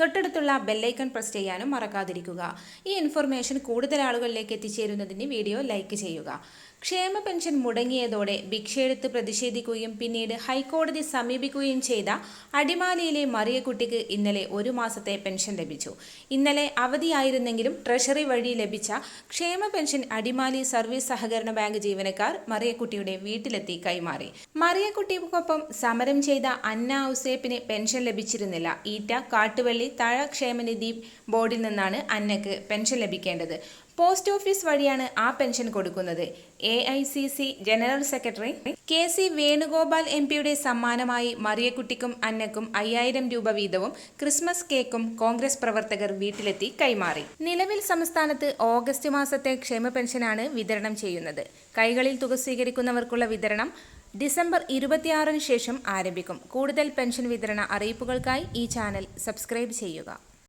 തൊട്ടടുത്തുള്ള bell icon press ചെയ്യാനും മറക്കാതിരിക്കുക. ഈ ഇൻഫർമേഷൻ കൂടുതൽ ആളുകളിലേക്ക് എത്തിച്ചേരുന്നതിന് വീഡിയോ ലൈക്ക് ചെയ്യുക. ക്ഷേമ പെൻഷൻ മുടങ്ങിയതോടെ ഭിക്ഷയെടുത്ത് പ്രതിഷേധിക്കുകയും പിന്നീട് ഹൈക്കോടതി സമീപിക്കുകയും ചെയ്ത അടിമാലിയിലെ മറിയക്കുട്ടിക്ക് ഇന്നലെ ഒരു മാസത്തെ പെൻഷൻ ലഭിച്ചു. ഇന്നലെ അവധിയായിരുന്നെങ്കിലും ട്രഷറി വഴി ലഭിച്ച ക്ഷേമ പെൻഷൻ അടിമാലി സർവീസ് സഹകരണ ബാങ്ക് ജീവനക്കാർ മറിയക്കുട്ടിയുടെ വീട്ടിലെത്തി കൈമാറി. മറിയക്കുട്ടിക്കൊപ്പം സമരം ചെയ്ത അന്ന ഔസേപ്പിന് പെൻഷൻ ലഭിച്ചിരുന്നില്ല. ഈറ്റ കാട്ടുവള്ളി തഴ ക്ഷേമനിധി ബോർഡിൽ നിന്നാണ് അന്നക്ക് പെൻഷൻ ലഭിക്കേണ്ടത്. പോസ്റ്റ് ഓഫീസ് വഴിയാണ് ആ പെൻഷൻ കൊടുക്കുന്നത്. A I C C general secretary K C Venugopal M പിയുടെ സമ്മാനമായി മറിയക്കുട്ടിക്കും അന്നക്കും അയ്യായിരം രൂപ വീതവും ക്രിസ്മസ് കേക്കും കോൺഗ്രസ് പ്രവർത്തകർ വീട്ടിലെത്തി കൈമാറി. നിലവിൽ സംസ്ഥാനത്ത് ഓഗസ്റ്റ് മാസത്തെ ക്ഷേമ പെൻഷനാണ് വിതരണം ചെയ്യുന്നത്. കൈകളിൽ തുക സ്വീകരിക്കുന്നവർക്കുള്ള വിതരണം ഡിസംബർ ഇരുപത്തിയാറിന് ശേഷം ആരംഭിക്കും. കൂടുതൽ പെൻഷൻ വിതരണ അറിയിപ്പുകൾക്കായി ഈ ചാനൽ സബ്സ്ക്രൈബ് ചെയ്യുക.